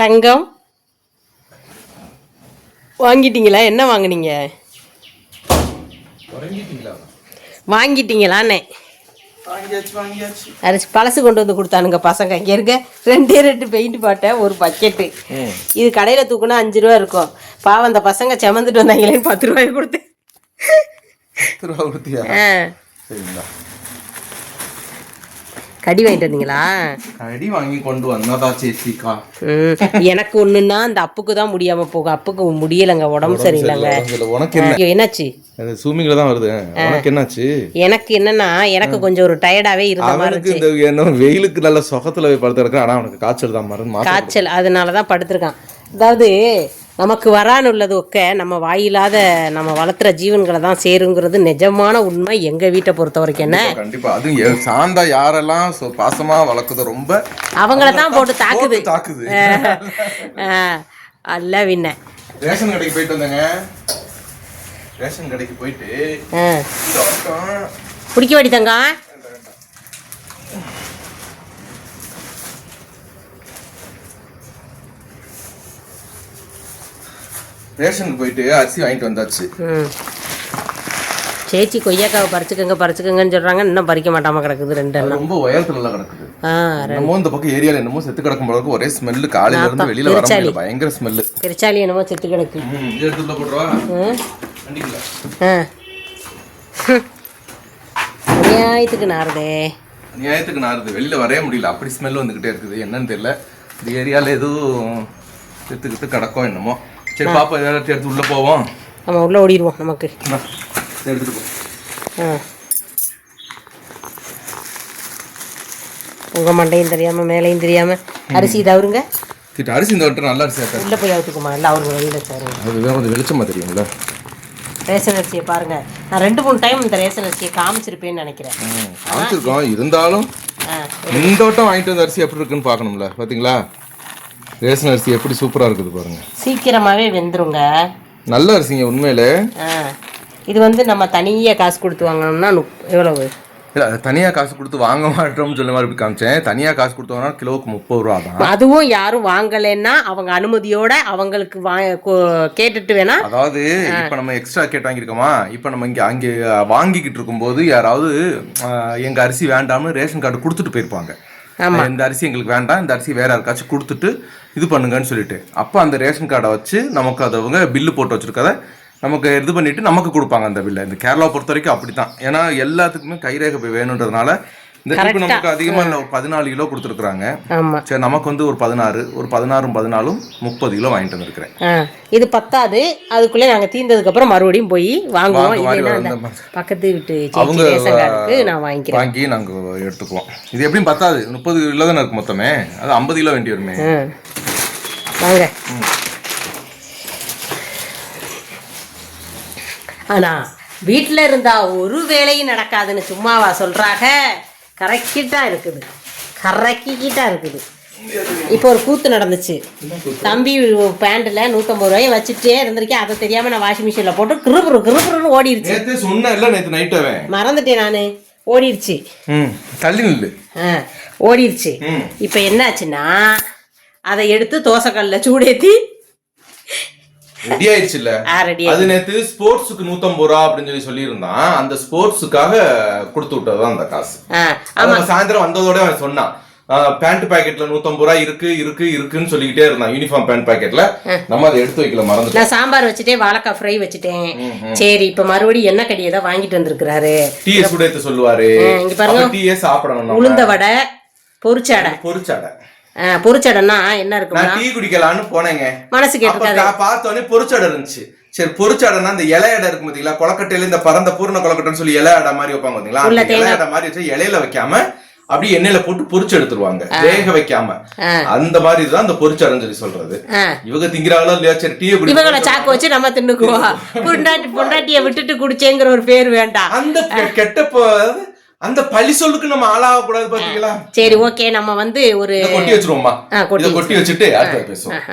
தங்கம். வாங்கிட்டீங்களா? என்ன வாங்குனீங்க? வாங்கிட்டீங்களான்னே. அரிசி பழசு கொண்டு வந்து கொடுத்தானுங்க பசங்க. இங்கே இருக்க ரெண்டே ரெண்டு பெயிண்ட் பாட்டேன் ஒரு பக்கெட்டு இது கடையில் தூக்குனா அஞ்சு ரூபா இருக்கும். பாவம் அந்த பசங்க செமந்துட்டு வந்தாங்களே பத்து ரூபாய் கொடுத்து பத்து ரூபா கொடுத்தியா ஆ சரிங்களா கடி வாங்கிட்டு வந்தீங்களா? கடி வாங்கி கொண்டு வந்தாதா சேச்சிக்கா ம், எனக்கு ஒண்ணுன்னா அந்த அப்புக்கு தான் முடியாம போகும் அப்புக்கு முடியலைங்க உடம்பு சரியில்லைங்க. உனக்கு என்ன? என்னாச்சு? அது சூமிங்கில தான் வருது. உனக்கு என்னாச்சு? எனக்கு என்னன்னா எனக்கு கொஞ்சம் ஒரு டயர்டாவே இருந்த மாதிரி இந்த என்ன வெயிலுக்கு நல்ல சொகத்துல போய் படுத்து கிடக்கு ஆனா அவனுக்கு காய்ச்சல் தான் மருந்து காய்ச்சல். அதனால தான் படுத்திருக்கான். அதாவது நமக்கு வரான்னு உள்ளது ஒக்க நம்ம வாயில்லாத நம்ம வளர்த்துற ஜீவன்களை தான் சேருங்கிறது நிஜமான உண்மை எங்க வீட்டை பொறுத்த வரைக்கும் என்ன? கண்டிப்பா, அதுவும் சாந்தா யாரெல்லாம் பாசமா வளர்க்குதோ ரொம்ப அவங்கள தான் போட்டு தாக்குது. தாக்குது. அல்ல வின்ன ரேஷன் கடைக்கு போயிட்டு வந்தேங்க. ரேஷன் கடைக்கு போயிட்டு குடிக்க வாடி தங்கம் ரேஷனுக்கு போயிட்டு அரிசி வாங்கிட்டு வந்தாச்சு. சேச்சி கொய்யாக்காவை பறிச்சுக்கோங்க பறிச்சுக்கோங்கன்னு சொல்றாங்க. இன்னும் பறிக்க மாட்டாம கிடக்குது ரெண்டு எல்லாம். ரொம்ப உயரத்துல எல்லாம் கிடக்குது. என்னமோ இந்த பக்கம் ஏரியால என்னமோ செத்து கிடக்கும் இருக்கு. ஒரே ஸ்மெல்லு காலையில இருந்து வெளியில வர முடியல. பயங்கர ஸ்மெல்லு பெருச்சாலி என்னமோ செத்து கிடக்கு. எடுத்துல போடுறா அநியாயத்துக்கு நாருதே நியாயத்துக்கு நாருது வெளியில வரவே முடியல. அப்படி ஸ்மெல் வந்துகிட்டே இருக்குது. என்னன்னு தெரியல. இந்த ஏரியால எதுவும் செத்துக்கிட்டு கிடக்கும் என்னமோ. சரி பாப்பா ஏதாச்சும் எடுத்து உள்ள போவோம். நம்ம உள்ள ஓடிடுவோம் நமக்கு. எடுத்துட்டு போ. ஆ. உங்க மண்டையும் தெரியாம மேலையும் தெரியாம அரிசி தவறுங்க? கிட்ட அரிசி இந்த வட்டம் நல்ல அரிசி உள்ள போய் அவுத்துக்குமா இல்லை அவருக்கு வெளியில சார் அது வேற கொஞ்சம் வெளிச்சமா தெரியுங்களா ரேஷன் அரிசியை பாருங்க. நான் ரெண்டு மூணு டைம் இந்த ரேஷன் அரிசியை காமிச்சிருப்பேன்னு நினைக்கிறேன். காமிச்சிருக்கோம். இருந்தாலும் இந்த வட்டம் வாங்கிட்டு வந்த அரிசி எப்படி இருக்குன்னு பார்க்கணும்ல பாத்தீங்களா? ரேஷன் அரிசி எப்படி சூப்பரா இருக்குது பாருங்க. சீக்கிரமாவே வெந்துருங்க. நல்ல அரிசிங்க உண்மையிலே. இது வந்து நம்ம தனியாக காசு கொடுத்து வாங்கணும்னா எவ்வளவு? இல்ல அது தனியா காசு கொடுத்து வாங்க மாட்டோம்னு சொல்ல மாதிரி இப்படி காமிச்சேன். தனியா காசு கொடுத்து வாங்கினா கிலோவுக்கு முப்பது ரூபா தான். அதுவும் யாரும் வாங்கலைன்னா அவங்க அனுமதியோட அவங்களுக்கு வா கேட்டுட்டு வேணா. அதாவது இப்ப நம்ம எக்ஸ்ட்ரா கேட்டு வாங்கியிருக்கோமா? இப்ப நம்ம இங்க அங்கே வாங்கிக்கிட்டு இருக்கும்போது யாராவது ஆஹ், எங்க அரிசி வேண்டாம்னு ரேஷன் கார்டு கொடுத்துட்டு போயிருப்பாங்க. இந்த அரிசி எங்களுக்கு வேண்டாம் இந்த அரிசி வேற யாருக்காச்சும் கொடுத்துட்டு இது பண்ணுங்கன்னு சொல்லிட்டு. அப்போ அந்த ரேஷன் கார்டை வச்சு நமக்கு அதவங்க பில்லு போட்டு வச்சிருக்கத நமக்கு இது பண்ணிட்டு நமக்கு கொடுப்பாங்க அந்த பில்லை இந்த கேரளாவை பொறுத்த வரைக்கும் அப்படித்தான். ஏன்னா எல்லாத்துக்குமே கைரேகை போய் வேணுன்றதுனால இந்த ட்ரிப் நமக்கு அதிகமா இல்லை ஒரு பதினாலு கிலோ கொடுத்துருக்குறாங்க. சரி நமக்கு வந்து ஒரு பதினாறு ஒரு பதினாறும் பதினாலும் முப்பது கிலோ வாங்கிட்டு வந்திருக்கிறேன். இது பத்தாது. அதுக்குள்ளே நாங்கள் தீர்ந்ததுக்கு அப்புறம் மறுபடியும் போய் வாங்குவோம். பக்கத்து வீட்டு அவங்க நான் வாங்கிக்கிறேன். வாங்கி நாங்க எடுத்துக்குவோம். இது எப்படியும் பத்தாது. முப்பது கிலோ தானே இருக்கு மொத்தமே. அது ஐம்பது கிலோ வேண்டி வருமே. வாங்க. ஆனா வீட்டில் இருந்தா ஒரு வேலையும் நடக்காதுன்னு சும்மாவா சொல்றாங்க கரெக்டா இருக்குது. கரெக்டா இருக்குது. இப்போ ஒரு கூத்து நடந்துச்சு. தம்பி பேண்ட்டில் நூற்றம்பது ரூபாயை வச்சுட்டே இருந்திருக்கேன். அதை தெரியாம நான் வாஷிங் மிஷினில் போட்டு கிருபுரு கிருபுருன்னு ஓடிடுச்சு நேத்து சொன்ன இல்ல நேத்து நைட்டாவே மறந்துட்டேன் நான். ஓடிடுச்சு தள்ளி நில்லு. ஆ ஓடிடுச்சு. இப்போ என்னாச்சுன்னா அதை எடுத்து தோசைக்கல்ல சூடேத்தி. ரெடி ஆயிடுச்சு இல்ல ஆ ரெடி அது நேத்து ஸ்போர்ட்ஸுக்கு நூத்தம்பது ரூபா அப்படின்னு சொல்லி சொல்லியிருந்தான். அந்த ஸ்போர்ட்ஸுக்காக கொடுத்து விட்டதுதான் அந்த காசு. சாயந்தரம் வந்ததோட அவன் சொன்னான். பேண்ட் பாக்கெட்ல நூத்தம்பது ரூபா இருக்கு இருக்கு இருக்குன்னு சொல்லிக்கிட்டே இருந்தான். யூனிஃபார்ம் பேண்ட் பாக்கெட்ல நம்ம அதை எடுத்து வைக்கல மறந்துட்டோம். நான் சாம்பார் வச்சுட்டேன் வாழைக்காய் ஃப்ரை வச்சுட்டேன். சரி இப்போ மறுபடியும் எண்ணெய் கடியை தான் வாங்கிட்டு வந்திருக்கிறாரு. டீயை சுடேத்து சொல்லுவாரு. இங்க பாருங்க. டீயே சாப்பிடணும். உளுந்த வடை பொரிச்சடை பொரிச்சாடை பொரிச்சடைன்னா என்ன இருக்கும்னா? நான் டீ குடிக்கலான்னு போனேங்க. மனசு பார்த்த உடனே பொரிச்சடை இருந்துச்சு. சரி பொரிச்சடைனா இந்த இலை அடை இருக்கு பாத்தீங்களா? கொலக்கட்டையில இந்த பரந்த பூர்ண கொலக்கட்டைன்னு சொல்லி இலை அடை மாதிரி வைப்பாங்க பாத்தீங்களா? அந்த இலை அடை மாதிரி வச்சு இலையில வைக்காம அப்படியே எண்ணெயில போட்டு பொரிச்சு எடுத்துருவாங்க. வேக வைக்காம. அந்த மாதிரி தான் அந்த பொரிச்சடைன்னு சொல்லி சொல்றது. இவங்க திங்கிறாங்களோ இல்லையா சரி டீ குடி இவங்களை சாக்கு வச்சு நம்ம தின்னுக்குவோம். பொண்டாட்டி பொண்டாட்டியை விட்டுட்டு குடிச்சேங்கிற ஒரு பேர் வேண்டாம். அந்த கெட்ட ப- அந்த பழி சொல்லுக்கு நம்ம ஆளாக கூடாது பாத்தீங்களா? சரி ஓகே. நம்ம வந்து ஒரு கொட்டி வச்சிருவோமா இதை கொட்டி வச்சுட்டு அடுத்து பேசுவோம்.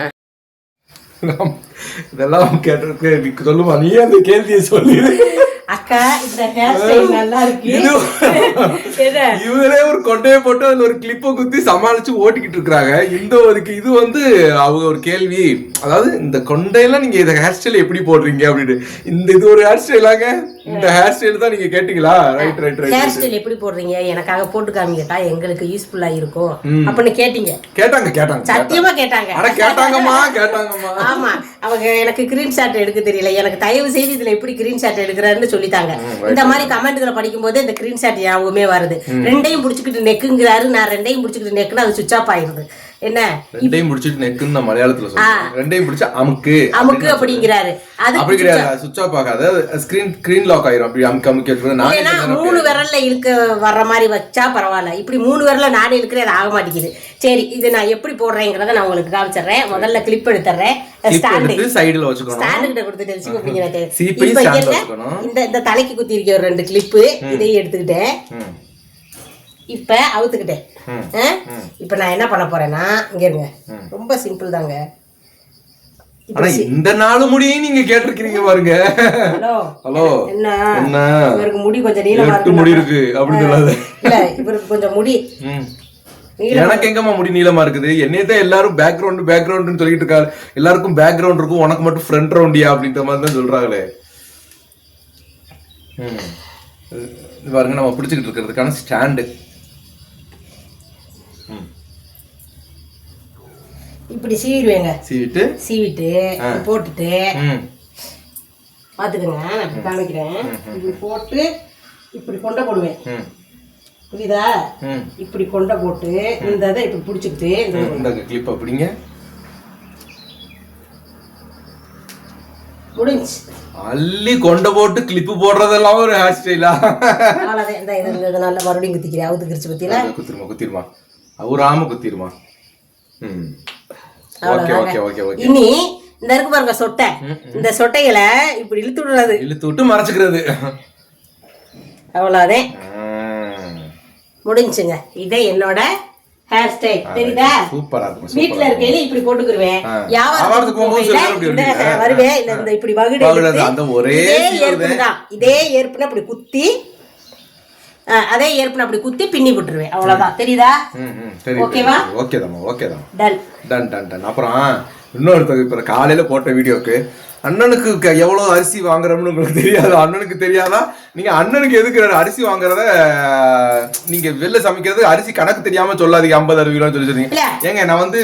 இதெல்லாம் கேட்டிருக்கு நீ சொல்லுமா நீ அந்த கேள்வியை சொல்லி அக்கா இந்த ஹேர் ஸ்டைல் நல்லா இருக்கு. என்ன இவரே ஒரு கொண்டையை போட்டு அதுல ஒரு கிளிப்பை குத்தி சமாளிச்சு ஓட்டிக்கிட்டு இருக்காங்க இந்த ஒருக்கு இது வந்து அவங்க ஒரு கேள்வி. அதாவது இந்த கொண்டையெல்லாம் நீங்க இந்த ஹேர் ஸ்டைல் எப்படி போடுறீங்க அப்படின்னு இந்த இது ஒரு ஹேர் ஸ்டைலாங்க இந்த ஹேர் ஸ்டைல் தான் நீங்க கேட்டீங்களா? Right right right hair style எப்படி போடுறீங்க? எனக்காக போட்டு காமிக்கட்டா எங்களுக்கு யூஸ்ஃபுல்லா இருக்கும். அப்படின்னு கேட்டீங்க. கேட்டாங்க கேட்டாங்க சத்தியமா கேட்டாங்க. அட கேட்டாங்கம்மா கேட்டாங்கம்மா. ஆமா. அவங்க எனக்கு கிரீன் ஷாட் எடுக்க தெரியல. எனக்கு தயவு செய்து இதுல எப்படி கிரீன் ஷாட் எடுக்கிறாருன்னு சொல்லித்தாங்க இந்த மாதிரி கமெண்ட்களை படிக்கும் போது இந்த கிரீன் ஷாட் ஞாபகமே வருது. ரெண்டையும் புடிச்சுக்கிட்டு நெக்குங்கிறாரு நான் ரெண்டையும் புடிச்சுக்கிட்டு நெக்குன்னு அது சுவிச் ஆஃப் ஆயிருது என்ன? ரெண்டையும் முடிச்சிட்டு நெக்குன்னு மலையாளத்துல சொல்றேன். ரெண்டையும் பிடிச்சா அமுக்கு அமுக்கு அப்படிங்கிறாரு. அது அப்படி கிடையாது சுவிட்ச் ஆஃப் ஆகாது. ஸ்கிரீன் ஸ்கிரீன் லாக் ஆயிரும். அப்படி அமுக்கு அமுக்கி வச்சுக்கணும் மூணு விரல்ல இழுக்க வர்ற மாதிரி வச்சா பரவாயில்ல. இப்படி மூணு விரல்ல நானே இழுக்கிறேன் அது ஆக மாட்டேங்குது. சரி இது நான் எப்படி போடுறேங்கிறத நான் உங்களுக்கு காமிச்சிடுறேன். முதல்ல கிளிப் எடுத்துறேன் ஸ்டாண்டு சைடுல வச்சுக்கணும். ஸ்டாண்டு கிட்ட கொடுத்துட்டு வச்சுக்கோ. இந்த இந்த தலைக்கு குத்தி இருக்க ஒரு ரெண்டு கிளிப்பு இதையும் எடுத்துக்கிட்டேன். இப்ப அவுத்துக்கிட்டேன்? இப்ப நான் என்ன பண்ண போறேன்னா இங்க இருங்க. ரொம்ப சிம்பிள் தாங்க. ஆனா இந்த நாலு முடியும் நீங்க கேட்டிருக்கீங்க பாருங்க. ஹலோ. ஹலோ. என்ன? என்ன? இவருக்கு முடி கொஞ்சம் நீளமா இருக்கு முடி இருக்கு அப்படின்னு சொல்லாத. இல்ல இவருக்கு கொஞ்சம் முடி எனக்கு எங்கம்மா முடி நீளமா இருக்குது? என்னையே தான் எல்லாரும் பேக்ரவுண்ட் பேக்ரவுண்ட்னு சொல்லிட்டு இருக்காரு எல்லாருக்கும் பேக்ரவுண்ட் இருக்கும். உனக்கு மட்டும் ஃப்ரண்ட் ரவுண்டியா அப்படின்ற மாதிரி தான் சொல்றாங்களே. பாருங்க நம்ம பிடிச்சிக்கிட்டு இருக்கிறதுக்கான ஸ்டாண்டு இப்படி சீவிடுவேங்க. சீவிட்டு? சீவிட்டு போட்டுட்டு ம். பாத்துக்கோங்க நான் இப்படி காமிக்கிறேன். இப்படி போட்டு இப்படி கொண்டை போடுவேன். புரியுதா? இப்படி கொண்டை போட்டு இந்த இதை இப்படி பிடிச்சிக்கிட்டு இந்த கிளிப் அப்படிங்க முடிஞ்சு அள்ளி கொண்ட போட்டு கிளிப்பு போடுறதெல்லாம் ஒரு ஹேர் ஸ்டைலா அவ்வளோதான் இந்த இது நல்லா மறுபடியும் குத்திக்கிறேன். அவுத்து கிரிச்சு பத்தியில குத்திருமா குத்திருமா. அவராம குத்திருமா. ம். Okay okay okay okay. இனி இந்த இருக்கு பாருங்க சொட்டை. இந்த சொட்டைகளை இப்படி இழுத்து விடுறது. இழுத்து விட்டு மறைச்சுக்கிறது. அவ்வளோதான் ம். முடிஞ்சுங்க. இதே என்னோட ஹேர் ஸ்டைல் தெரியுதா? சூப்பரா இருக்கும் வீட்ல இருக்கையில இப்படி போட்டுக்கிருவேன். வியாபாரத்துக்கு போகும்போது இப்படி. வருவேன் இந்த இந்த இப்படி வகுடு அந்த ஒரே இதே சீவுதே. ஏற்புன்னு தான். இதே ஏற்புன்னு அப்படி குத்தி அதே ஏற்புன்னு அப்படி குத்தி பின்னி விட்டுருவேன். அவ்வளவுதான். தெரியுதா? ஓகேவா? ஓகே தாம்மா ஓகே தான். டன் டன் டன் டன் அப்புறம் இன்னொருத்தர் இப்போ காலையில போட்ட வீடியோக்கு. அண்ணனுக்கு எவ்வளவு அரிசி வாங்குறோம்னு உங்களுக்கு தெரியாதா? அண்ணனுக்கு தெரியாதா? நீங்க அண்ணனுக்கு எதுக்கு அரிசி வாங்குறத நீங்க வெளில சமைக்கிறது அரிசி கணக்கு தெரியாம சொல்லாதீங்க ஐம்பது அறுபது கிலோ சொல்லி இல்ல. ஏங்க நான் வந்து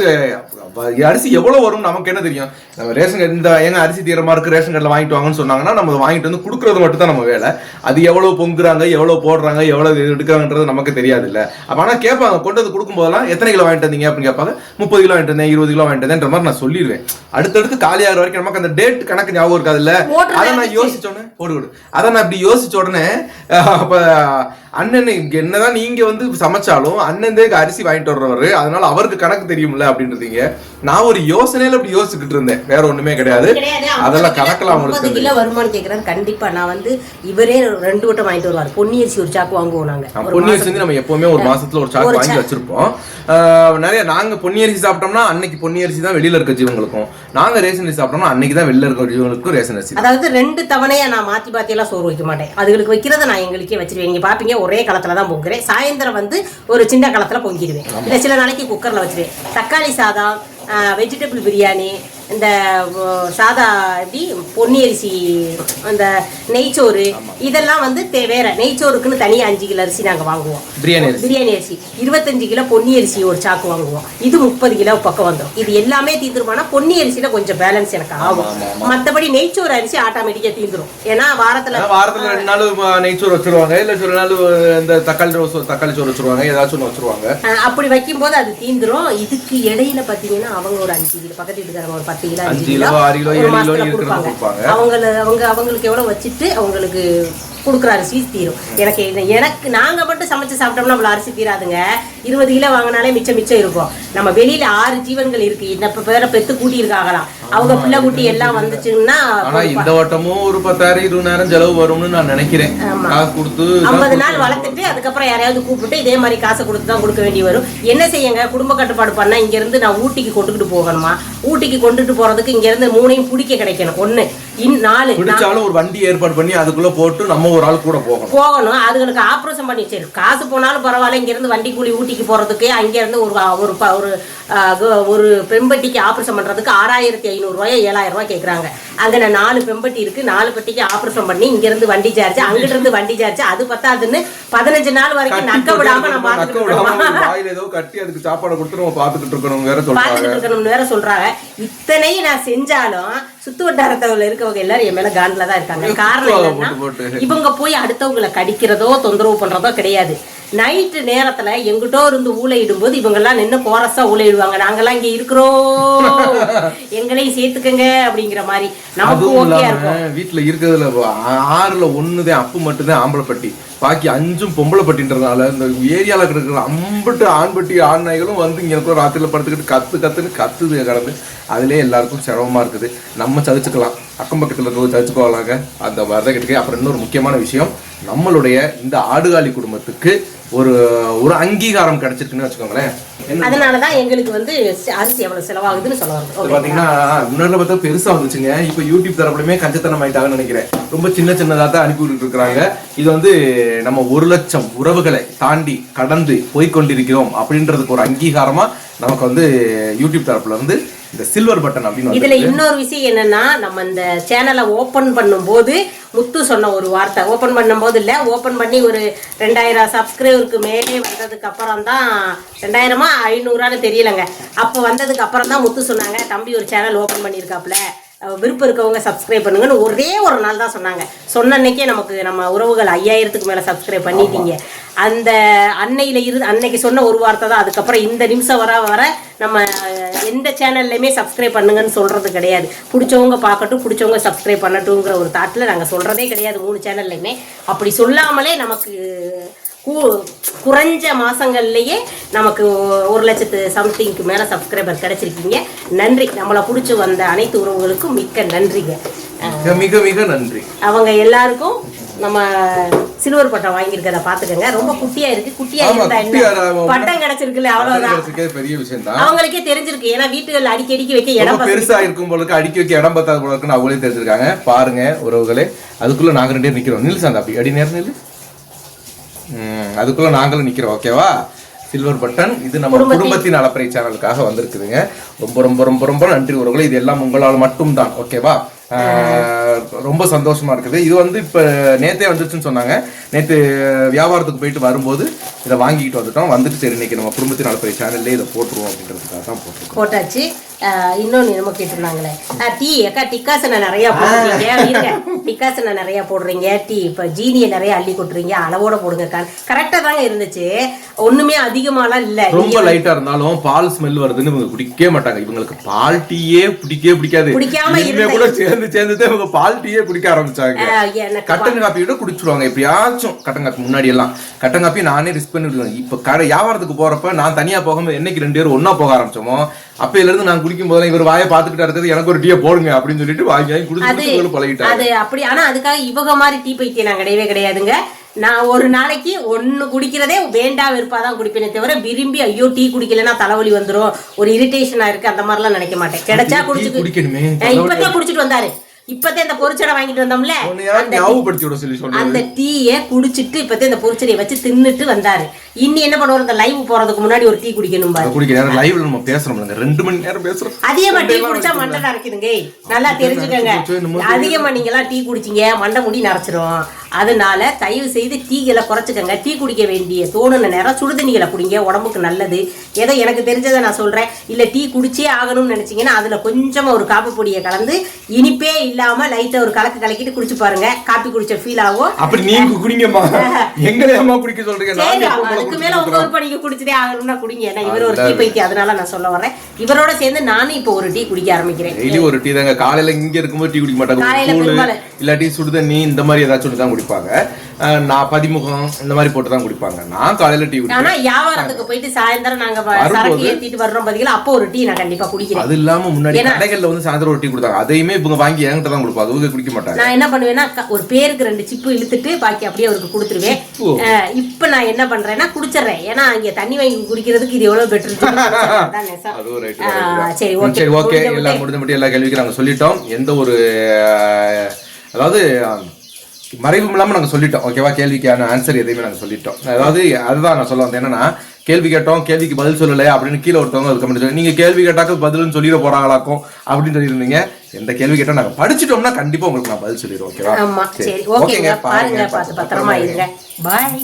அரிசி எவ்வளவு வரும் நமக்கு என்ன தெரியும்? நம்ம ரேஷன் இந்த ஏங்க அரிசி தீரமா இருக்கு ரேஷன் கடையில் வாங்கிட்டு வாங்கன்னு சொன்னாங்கன்னா நம்ம வாங்கிட்டு வந்து கொடுக்கறது மட்டும் தான் நம்ம வேலை. அது எவ்வளவு பொங்குறாங்க எவ்வளவு போடுறாங்க எவ்வளவு எடுக்கிறாங்கன்றது நமக்கு தெரியாது இல்ல. அப்ப ஆனா கேட்பாங்க கொண்டு வந்து கொடுக்கும் போதெல்லாம் எத்தனை கிலோ வாங்கிட்டு வந்தீங்க அப்படின்னு கேட்பாங்க முப்பது கிலோ வாங்கிட்டு வந்தேன் இருபது கிலோ வாங்கிட்டு வந்தேன்ற மாதிரி நான் சொல்லிடுவேன். அடுத்தடுத்து காலியாகிற வரைக்கும் நமக்கு அந்த டேட் கணக்கு ஞாபகம் இருக்காதுல்ல? ஓட்டுறது அதை நான் யோசிச்ச உடனே போடு அதை நான் இப்படி யோசிச்ச உடனே அண்ணன் என்னதான் நீங்க வந்து சமைச்சாலும் அண்ணன் தான் அரிசி வாங்கிட்டு வர்றவரு. அதனால அவருக்கு கணக்கு தெரியும்ல அப்படின்றதீங்க நான் ஒரு யோசனையில அப்படி யோசிச்சுக்கிட்டு இருந்தேன். வேற ஒண்ணுமே கிடையாது. அதெல்லாம் கணக்கெல்லாம் அவங்களுக்கு கிலோ வருமானு கேக்குறாரு. கண்டிப்பா நான் வந்து இவரே ரெண்டு வட்டம் வாங்கிட்டு வருவார். பொன்னி அரிசி ஒரு சாக்கு வாங்குவோம் நாங்க. பொன்னி அரிசி வந்து நம்ம எப்பவுமே ஒரு மாசத்துல ஒரு சாக்கு வாங்கி வச்சிருப்போம். நிறைய நாங்க பொன்னி அரிசி சாப்பிட்டோம்னா அன்னைக்கு பொன்னி அரிசி தான் வெளியில இருக்க ஜீவங்களுக்கும். நாங்க ரேஷன் அரிசி சாப்பிட்டோம்னா அன்னைக்கு தான் வெளியில இருக்க ஜீவங்களுக்கும் ரேஷன் அரிசி. அதாவது ரெண்டு தவணையா நான் மாத்தி மாத்தி எல்லாம் சோறு வைக்க மாட்டேன். அதுகளுக்கு வைக்கிறத நான் எங்களுக்கே வச்சிருவேன். நீங்க பாப்பீங்க ஒரே களத்துல தான் பொங்குறேன். சாயந்தரம் வந்து ஒரு சின்ன களத்துல பொங்கிடுவேன். இல்ல சில நாளைக்கு குக்கர்ல வச்சிருவேன். தக்காளி சாதம் வெஜிடபிள் பிரியாணி இந்த சாதா எப்படி பொன்னி அரிசி அந்த நெய்ச்சோறு இதெல்லாம் வந்து வேற நெய்ச்சோறுக்குன்னு தனியா அஞ்சு கிலோ அரிசி நாங்க வாங்குவோம். பிரியாணி அரிசி. பிரியாணி அரிசி. இருபத்தஞ்சு கிலோ பொன்னி அரிசி ஒரு சாக்கு வாங்குவோம். இது முப்பது கிலோ பக்கம் வந்துடும் இது எல்லாமே தீந்துருமானா பொன்னி அரிசியில கொஞ்சம் பேலன்ஸ் எனக்கு ஆகும். மத்தபடி நெய்ச்சோறு அரிசி ஆட்டோமேட்டிக்கா தீந்துரும். ஏன்னா வாரத்துல வாரத்துல ரெண்டு நாள் நெய்ச்சோறு வச்சிருவாங்க. இல்ல சில நாள் இந்த தக்காளி தக்காளி சோறு வச்சிருவாங்க. ஏதாச்சும் ஒன்று வச்சிருவாங்க. அப்படி வைக்கும்போது அது தீந்துரும். இதுக்கு இடையில பாத்தீங்கன்னா அவங்க ஒரு அஞ்சு கிலோ பக்கத்து வீட்டுக்காரங்க ஒரு பத்து கிலோ அஞ்சு அஞ்சு கிலோ, ஆறு கிலோ, ஏழு கிலோ கொடுப்பாங்க. அவங்கள அவங்க அவங்களுக்கு எவ்வளவு வச்சுட்டு அவங்களுக்கு கொடுக்குற அரிசி தீரும். எனக்கு எனக்கு நாங்க மட்டும் சமைச்சு சாப்பிட்டோம்னா அவ்வளவு அரிசி தீராதுங்க. இருபது கிலோ வாங்கினாலே மிச்சம் மிச்சம் இருக்கும். நம்ம வெளியில ஆறு ஜீவன்கள் இருக்கு. இப்ப பேர பெத்து கூட்டி இருக்காங்களாம் அவங்க பிள்ளை குட்டி எல்லாம் வந்துச்சுன்னா இந்த வட்டமும் ஒரு பத்தாயிரம் இருபதாயிரம் செலவு வரும்னு நான் நினைக்கிறேன். காசு கொடுத்து ஐம்பது நாள் வளர்த்துட்டு அதுக்கப்புறம் யாரையாவது கூப்பிட்டு இதே மாதிரி காசை கொடுத்து தான் கொடுக்க வேண்டி வரும். என்ன செய்யுங்க? குடும்ப கட்டுப்பாடு பண்ணா இங்க இருந்து நான் ஊட்டிக்கு கொண்டுகிட்டு போகணுமா? ஊட்டிக்கு கொண்டுட்டு போறதுக்கு இங்க இருந்து மூணையும் பிடிக்க கிடைக்கணும். ஒண்ணு. இன் நாலு. ஒரு வண்டி ஏற்பாடு பண்ணி அதுக்குள்ள போட்டு நம்ம ஒரு ஆள் கூட போகணும். போகணும். அதுகளுக்கு ஆப்ரேஷன் பண்ணி சரி காசு போனாலும் பரவாயில்ல. இங்கேருந்து வண்டி கூலி ஊட்டிக்கு போகிறதுக்கு அங்கேருந்து ஒரு ஒரு ஒரு ஒரு பெம்பட்டிக்கு ஆப்ரேஷன் பண்ணுறதுக்கு ஆறாயிரத்தி ஐநூறுரூவாயோ ஏழாயிரம் ரூபாய் கேட்குறாங்க அங்கே நான் நாலு பெம்பட்டி இருக்குது நாலு பெட்டிக்கு ஆப்ரேஷன் பண்ணி இங்கேருந்து வண்டி சார்ஜ் அங்கிட்டு இருந்து வண்டி சார்ஜ் அது பத்தாதுன்னு பதினஞ்சு நாள் வரைக்கும் நக்க நான் விடாம. வாயில ஏதோ கட்டி அதுக்கு சாப்பாடு கொடுத்து நம்ம இருக்கணும் வேற சொல்றாங்க. பார்த்துக்கிட்டு வேற சொல்றாங்க. இத்தனையும் நான் செஞ்சாலும் சுத்து வட்டாரத்துல இருக்கவங்க எல்லாரும் என் மேல காண்டில தான் இருக்காங்க. காரணம் போட்டு. இவங்க போய் அடுத்தவங்களை கடிக்கிறதோ தொந்தரவு பண்றதோ கிடையாது. நைட்டு நேரத்துல எங்கிட்டோ இருந்து ஊழையிடும் போது இவங்க எல்லாம் நின்று கோரஸா ஊழையிடுவாங்க. நாங்கெல்லாம் இங்க இருக்கிறோம். எங்களையும் சேர்த்துக்கங்க அப்படிங்கிற மாதிரி. நமக்கு இல்லாம இருக்கும். வீட்டுல இருக்கிறதுல ஆறுல ஒண்ணுதான் அப்பு மட்டும்தான் ஆம்பளை பட்டி பாக்கி அஞ்சும் பொம்பளை பட்டின்றதுனால இந்த ஏரியாவில் கிடக்குற அம்பட்டு ஆண்பட்டி ஆண் நாய்களும் வந்து இங்கே இருக்கிற ராத்திரியில் படுத்துக்கிட்டு கத்து கத்துன்னு கத்துது கிடந்து. அதிலே எல்லாருக்கும் சிரமமாக இருக்குது. நம்ம சதிச்சுக்கலாம் அக்கம் பக்கத்தில் இருக்கிறது சதிச்சுக்கோலாங்க அந்த வரதை கிட்டக்கே அப்புறம் இன்னொரு முக்கியமான விஷயம் நம்மளுடைய இந்த ஆடுகாலி குடும்பத்துக்கு ஒரு ஒரு அங்கீகாரம் கிடைச்சிருக்குன்னு வச்சுக்கோங்களேன். அதனாலதான் எங்களுக்கு வந்து அரிசி எவ்வளவு செலவாகுதுன்னு சொல்ல பாத்தீங்கன்னா முன்னாடி பார்த்தா பெருசா வந்துச்சுங்க. இப்போ யூடியூப் தரப்புலயுமே கஞ்சத்தனம் ஆயிட்டாங்கன்னு நினைக்கிறேன். ரொம்ப சின்ன சின்னதா தான் அனுப்பி இருக்காங்க இது வந்து நம்ம ஒரு லட்சம் உறவுகளை தாண்டி கடந்து போய் கொண்டிருக்கிறோம் அப்படின்றதுக்கு ஒரு அங்கீகாரமா நமக்கு வந்து யூடியூப் தரப்புல இருந்து இந்த சில்வர் பட்டன் அப்படின்னு இதுல இன்னொரு விஷயம் என்னன்னா நம்ம இந்த சேனலை ஓபன் பண்ணும்போது முத்து சொன்ன ஒரு வார்த்தை. ஓபன் பண்ணும்போது இல்ல ஓபன் பண்ணி ஒரு ரெண்டாயிரம் சப்ஸ்கிரைபருக்கு மேலே வந்ததுக்கு அப்புறம் தான் ரெண்டாயிரமா ஐநூறான்னு தெரியலங்க. அப்போ வந்ததுக்கு அப்புறம் தான் முத்து சொன்னாங்க தம்பி ஒரு சேனல் ஓபன் பண்ணியிருக்காப்புல விருப்பம் இருக்கவங்க சப்ஸ்கிரைப் பண்ணுங்கன்னு ஒரே ஒரு நாள் தான் சொன்னாங்க. சொன்ன அன்னைக்கே நமக்கு நம்ம உறவுகள் ஐயாயிரத்துக்கு மேல சப்ஸ்கிரைப் பண்ணிட்டீங்க. அந்த அன்னையில இருந்து அன்னைக்கு சொன்ன ஒரு வார்த்தை தான். அதுக்கப்புறம் இந்த நிமிஷம் வர வர நம்ம எந்த சேனல்லையுமே சப்ஸ்கிரைப் பண்ணுங்கன்னு சொல்றது கிடையாது. பிடிச்சவங்க பார்க்கட்டும் பிடிச்சவங்க சப்ஸ்கிரைப் பண்ணட்டுங்கிற ஒரு தாட்டில் நாங்கள் சொல்றதே கிடையாது மூணு சேனல்லையுமே அப்படி சொல்லாமலே நமக்கு குறைஞ்ச மாசங்கள்லயே நமக்கு ஒரு லட்சத்து சம்திங்க்கு மேல சப்ஸ்கிரைபர் கிடைச்சிருக்கீங்க. நன்றி. நம்மளை பிடிச்சி வந்த அனைத்து உறவுகளுக்கும் மிக்க நன்றிங்க. மிக மிக நன்றி. அவங்க எல்லாருக்கும் நம்ம சில்வர் பட்டம் வாங்கியிருக்கத பாத்துக்கோங்க ரொம்ப குட்டியா இருக்கு. குட்டியா இருந்தா என்ன? பட்டம் கிடைச்சிருக்குல்ல அவ்வளவுதான். பெரிய விஷயம் தான் அவங்களுக்கே தெரிஞ்சிருக்கு. ஏன்னா வீட்டுகள் அடிக்கி அடிக்கி வைக்க இடம் பெருசா இருக்கும் போலுக்கு அடிக்க வைக்க இடம் பத்தாத போல இருக்குன்னு அவங்களே தெரிஞ்சிருக்காங்க. பாருங்க உறவுகளே. அதுக்குள்ள நாங்க ரெண்டு நிக்கிறோம். நில்லு சாந்தா அப்படி அடி நேரம் நில்லு. அதுக்குள்ள நாங்களும் நிக்கிறோம் ஓகேவா சில்வர் பட்டன் இது நம்ம குடும்பத்தின் அலப்பறை சேனலுக்காக வந்திருக்குதுங்க. ரொம்ப ரொம்ப ரொம்ப ரொம்ப நன்றி உறவுகளே இது எல்லாம் உங்களால் மட்டும்தான் ஓகேவா ரொம்ப சந்தோஷமா இருக்குது. இது வந்து இப்ப நேத்தே வந்துருச்சுன்னு சொன்னாங்க. நேத்து வியாபாரத்துக்கு போயிட்டு வரும்போது இதை வாங்கிட்டு வந்துட்டோம். வந்துட்டு சரி இன்னைக்கு நம்ம குடும்பத்தின் அலப்பறை சேனல்லே இதை போட்டுருவோம் அப்படின்றதுக்காக தான் போட்டிருக்கோம். போட்டாச்சு. ஆஹ் இன்னொன்னு என்னமோ கேட்டிருந்தாங்களே. டீ அக்கா டிக்காசனை நிறைய போடுறீங்க. டிக்காசனை நிறைய போடுறீங்க. டீ இப்ப ஜீனியை நிறைய அள்ளி கொட்டுறீங்க. அளவோட போடுங்க கரெக்டா தாங்க இருந்துச்சு. ஒண்ணுமே அதிகமாலாம் இல்ல. ரொம்ப லைட்டா இருந்தாலும் பால் ஸ்மெல் வருதுன்னு இவங்க குடிக்கவே மாட்டாங்க. இவங்களுக்கு பால் டீயே பிடிக்கவே பிடிக்காது. பிடிக்காம இனிமே கூட சேர்ந்து சேர்ந்து தான் இவங்க பால் டீயே குடிக்க ஆரம்பிச்சாங்க. கட்டன் காப்பி விட குடிச்சிருவாங்க. எப்படியாச்சும் கட்டன் காப்பி முன்னாடி எல்லாம். கட்டன் காப்பி நானே ரிஸ்க் பண்ணி விடுவேன் இப்ப கடை வியாபாரத்துக்கு போறப்ப நான் தனியா போகாம என்னைக்கு ரெண்டு பேரும் ஒண்ணா போக ஆரம்பிச்சோமோ அப்பையில இருந்து நான் குடிக்கும் போதெல்லாம் இவர் வாயை பார்த்துக்கிட்டா இருக்கிறது எனக்கு ஒரு டீயை போடுங்க அப்படின்னு சொல்லிட்டு வாங்கி வாங்கி குடிச்சு பழகிட்டாங்க. அது அப்படி. ஆனா அதுக்காக இவங்க மாதிரி டீ பைத்தியம் நான் கிடையவே கிடையாதுங்க. நான் ஒரு நாளைக்கு ஒன்னு குடிக்கிறதே வேண்டா வெறுப்பாதான் குடிப்பேனே தவிர விரும்பி ஐயோ டீ குடிக்கலைன்னா தலைவலி வந்துரும் ஒரு இரிட்டேஷனா இருக்கு அந்த மாதிரிலாம் நினைக்க மாட்டேன். கிடைச்சா குடிச்சு குடிக்கணுமே. இப்பதான் குடிச்சிட்டு வந்தாரு. இப்பதான் இந்த பொரிச்சடை வாங்கிட்டு வந்தோம்ல? அந்த டீயை குடிச்சிட்டு இப்பதான் இந்த பொரிச்சடையை வச்சு தின்னுட்டு வந்தாரு. இன்னி என்ன பண்ணுவாரு? இந்த லைவ் போறதுக்கு முன்னாடி ஒரு டீ குடிக்கணும் பாரு. குடிக்க நேரம் லைவ்ல நம்ம பேசுறோம் ரெண்டு மணி நேரம் பேசுறோம். அதிகமா டீ குடிச்சா மண்டை நரைக்குதுங்க. நல்லா தெரிஞ்சுக்கோங்க. அதிகமா நீங்க எல்லாம் டீ குடிச்சீங்க. மண்டை முடி நரைச்சிரும். அதனால தயவு செய்து டீகளை குறைச்சிக்கங்க. டீ குடிக்க வேண்டிய தோணுன நேரம் சுடுதண்ணிகளை குடிங்க. உடம்புக்கு நல்லது. ஏதோ எனக்கு தெரிஞ்சதை நான் சொல்றேன். இல்ல டீ குடிச்சே ஆகணும்னு நினைச்சீங்கன்னா அதுல கொஞ்சமா ஒரு காப்பி பொடியை கலந்து இனிப்பே இல்லாம லைட்டா ஒரு கலக்கு கலக்கிட்டு குடிச்சு பாருங்க. காப்பி குடிச்ச ஃபீல் ஆகும். அப்படி நீங்க குடிங்கம்மா. எங்களை அம்மா குடிக்க சொல்றீங்க? சரி அதுக்கு மேல சொல்றோம்? ஒவ்வொரு படிக்க குடிச்சதே ஆகணும்னா குடிங்க. ஏன்னா இவர் ஒரு டீ பைத்தியம். அதனால நான் சொல்ல வரேன் இவரோட சேர்ந்து நானும் இப்போ ஒரு டீ குடிக்க ஆரம்பிக்கிறேன். டெய்லி ஒரு டீ தாங்க. காலையில இங்க இருக்கும்போது டீ குடிக்க மாட்டாங்க. இல்லாட்டி சுடுதண்ணி இந்த மாதிரி ஏதாச்சும் தான் குடிப்பாங்க. நான் பதிமுகம் இந்த மாதிரி போட்டு தான் குடிப்பாங்க. நான் காலையில டீ குடிப்பேன். ஆனா வியாபாரத்துக்கு போயிட்டு சாயந்தரம் நாங்க சரக்கு ஏத்திட்டு வர்றோம் பாத்தீங்களா? அப்போ ஒரு டீ நான் கண்டிப்பா குடிக்கிறேன். அது இல்லாம முன்னாடி கடைகள்ல வந்து சாயந்தரம் ஒரு டீ கொடுத்தாங்க. அதையுமே இவங்க வாங்கி என்கிட்ட தான் கொடுப்பாங்க அவங்க குடிக்க மாட்டாங்க. நான் என்ன பண்ணுவேன்னா ஒரு பேருக்கு ரெண்டு சிப்பு இழுத்துட்டு பாக்கி அப்படியே அவருக்கு கொடுத்துருவேன். இப்ப நான் என்ன பண்றேன்னா குடிச்சிடுறேன். ஏன்னா இங்க தண்ணி வாங்கி குடிக்கிறதுக்கு இது எவ்வளவு பெட்டர் சரி ஓகே சரி ஓகே எல்லாம் முடிஞ்ச. மட்டும் எல்லா கேள்விக்கும் நாங்க சொல்லிட்டோம். எந்த ஒரு அதாவது மறைவும் இல்லாம நாங்க சொல்லிட்டோம். ஓகேவா கேள்விக்கான ஆன்சர் எதையுமே நாங்க சொல்லிட்டோம். அதாவது அதுதான் நான் சொல்ல வந்தேன். என்னன்னா கேள்வி கேட்டோம் கேள்விக்கு பதில் சொல்லலை அப்படின்னு கீழே ஒருத்தவங்க அது கமெண்ட் சொல்லி நீங்க கேள்வி கேட்டாக்க பதில்னு சொல்லிட போறாங்களாக்கும் அப்படின்னு சொல்லியிருந்தீங்க. எந்த கேள்வி கேட்டோம் நாங்க படிச்சிட்டோம்னா கண்டிப்பா உங்களுக்கு நான் பதில் சொல்லிடுவோம் ஓகேவா ஓகேங்க. பாருங்க. பத்திரமா இருங்க. பாய்